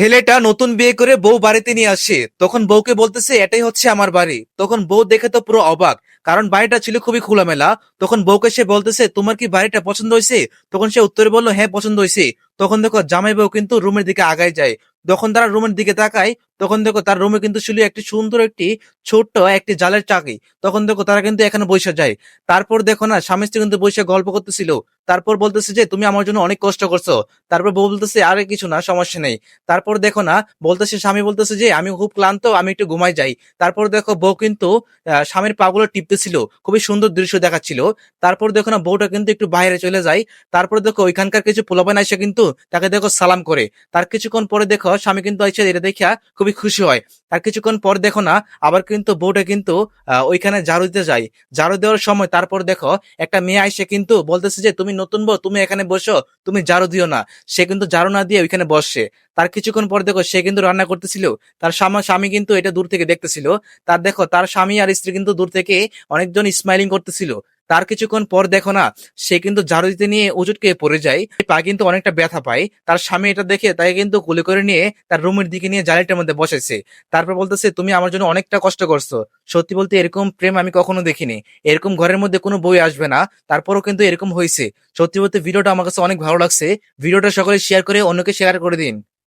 ছেলেটা নতুন বিয়ে করে বউ বাড়িতে নিয়ে আসে। তখন বউকে বলতেছে, এটাই হচ্ছে আমার বাড়ি। তখন বউ দেখে তো পুরো অবাক, কারণ বাড়িটা ছিল খুবই খোলামেলা। তখন বউকে সে বলতেছে, তোমার কি বাড়িটা পছন্দ হয়েছে? তখন সে উত্তরে বলল হ্যাঁ পছন্দ হয়েছে। তখন দেখো, জামাই বউ কিন্তু রুমের দিকে আগায় যায়। যখন তারা রুমের দিকে তাকায় তখন দেখো তার রুমে কিন্তু ছিল একটি সুন্দর একটি ছোট্ট একটি জালের চাকি। তখন দেখো তারা কিন্তু এখানে বসে যায়। তারপর দেখো না, স্বামী স্ত্রী কিন্তু বসে গল্প করতেছিল। তারপর বলতেছে যে, তুমি আমার জন্য অনেক কষ্ট করছ। তারপর বউ বলতেছে, আরে কিছু না, সমস্যা নেই। তারপর দেখো না, বলতেছে, স্বামী বলতেছে যে আমি খুব ক্লান্ত, আমি একটু ঘুমাই যাই। তারপর দেখো বউ কিন্তু স্বামীর পাগুলো টিপতেছিল। খুবই সুন্দর দৃশ্য দেখাচ্ছিল। তারপর দেখো না, বউটা কিন্তু একটু বাইরে চলে যায়। তারপর দেখো ওইখানকার কিছু পোলাপান এসে কিন্তু তাকে দেখো সালাম করে। তার কিছুক্ষণ পরে দেখো স্বামী কিন্তু এসে এটা দেখা খুবই খুশি হয়। তার কিছুক্ষণ পর দেখো না, আবার কিন্তু বউটা কিন্তু ওইখানে ঝাড়ু দিতে যায়। ঝাড়ু দেওয়ার সময় তারপর দেখো, একটা মেয়ে আইসে কিন্তু বলতেছে যে, তুমি নতুন বউ, তুমি এখানে বসো, তুমি ঝাড়ু দিও না। সে কিন্তু ঝাড়ু না দিয়ে ওইখানে বসছে তার কিছুক্ষণ পর দেখো, সে কিন্তু রান্না করতেছিল। তার স্বামী কিন্তু এটা দূর থেকে দেখতেছিল। তার দেখো, তার স্বামী আর স্ত্রী কিন্তু দূর থেকে অনেকজন স্মাইলিং করতেছিল। তার কিছুক্ষণ পর দেখো না, সে কিন্তু ঝাড়ু দিতে নিয়ে উজুটকে পড়ে যায়। পা কিন্তু অনেকটা ব্যথা পায়। তার স্বামী এটা দেখে তাকে কিন্তু গুলি করে নিয়ে তার রুমের দিকে নিয়ে জালিটার মধ্যে বসেছে। তারপর বলতেছে, তুমি আমার জন্য অনেকটা কষ্ট করছ। সত্যি বলতে এরকম প্রেম আমি কখনো দেখিনি। এরকম ঘরের মধ্যে কোনো বই আসবে না। তারপরও কিন্তু এরকম হয়েছে। সত্যি বলতে ভিডিওটা আমার কাছে অনেক ভালো লাগছে। ভিডিওটা সকলে শেয়ার করে অন্যকে শেয়ার করে দিন।